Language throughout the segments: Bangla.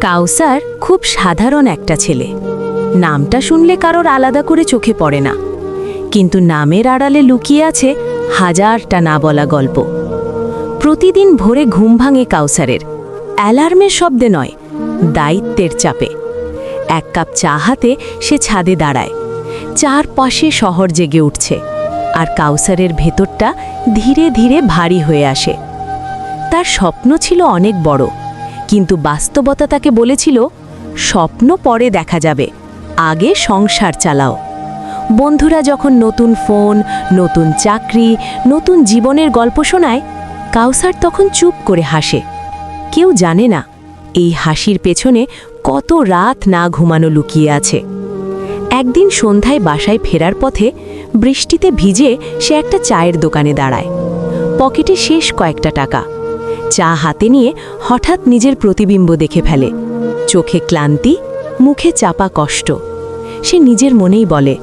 কাউসার খুব সাধারণ একটা ছেলে। নামটা শুনলে কারোর আলাদা করে চোখে পড়ে না। কিন্তু নামের আড়ালে লুকিয়ে আছে হাজারটা না বলা গল্প। প্রতিদিন ভোরে ঘুম ভাঙে কাউসারের। অ্যালার্মের শব্দে নয়, দায়িত্বের চাপে। এক কাপ চা হাতে সে ছাদে দাঁড়ায়। চারপাশে শহর জেগে উঠছে। আর কাউসারের ভেতরটা ধীরে ধীরে ভারী হয়ে আসে। তার স্বপ্ন ছিল অনেক বড়। কিন্তু বাস্তবতা তাকে বলেছিল, স্বপ্ন পরে দেখা যাবে, আগে সংসার চালাও। বন্ধুরা যখন নতুন ফোন, নতুন চাকরি, নতুন জীবনের গল্প শোনায়, কাউসার তখন চুপ করে হাসে। কেউ জানে না, এই হাসির পেছনে কত রাত না ঘুমানো লুকিয়ে আছে। একদিন সন্ধ্যায় বাসায় ফেরার পথে বৃষ্টিতে ভিজে সে একটা চায়ের দোকানে দাঁড়ায়। পকেটে শেষ কয়েকটা টাকা। চা হাতে নিয়ে হঠাৎ নিজের প্রতিবিম্ব দেখে ফেলে। চোখে ক্লান্তি, মুখে চাপা কষ্ট। সে নিজের মনেই বলে,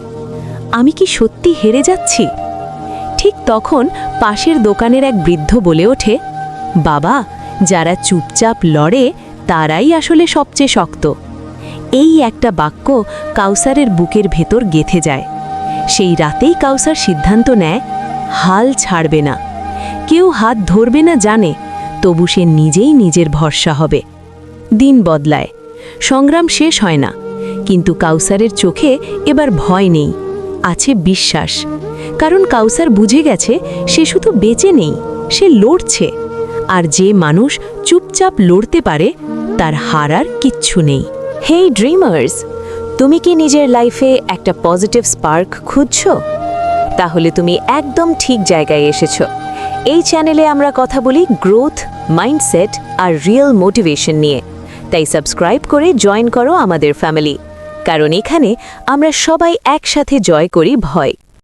আমি কি সত্যি হেরে যাচ্ছি? ঠিক তখন পাশের দোকানের এক বৃদ্ধ বলে ওঠে, বাবা, যারা চুপচাপ লড়ে, তারাই আসলে সবচেয়ে শক্ত। এই একটা বাক্য কাউসারের বুকের ভেতর গেথে যায়। সেই রাতেই কাউসার সিদ্ধান্ত নেয়, হাল ছাড়বে না। কেউ হাত ধরবে না জানে তবু সে নিজেই নিজের ভরসা হবে। দিন বদলায়। সংগ্রাম শেষ হয় না। কিন্তু কাউসারের চোখে এবার ভয় নেই। আছে বিশ্বাস। কারণ কাউসার বুঝে গেছে, সে শুধু বেঁচে নেই, সে লড়ছে। আর যে মানুষ চুপচাপ লড়তে পারে, তার হারার কিচ্ছু নেই। হেই ড্রিমার্স, তুমি কি নিজের লাইফে একটা পজিটিভ স্পার্ক খুঁজছো? তাহলে তুমি একদম ঠিক জায়গায় এসেছ। এই চ্যানেলে আমরা কথা বলি গ্রোথ মাইন্ডসেট আর রিয়েল মোটিভেশন নিয়ে। তাই সাবস্ক্রাইব করে জয়েন করো আমাদের ফ্যামিলি কারণ এখানে আমরা সবাই একসাথে জয় করি ভয়।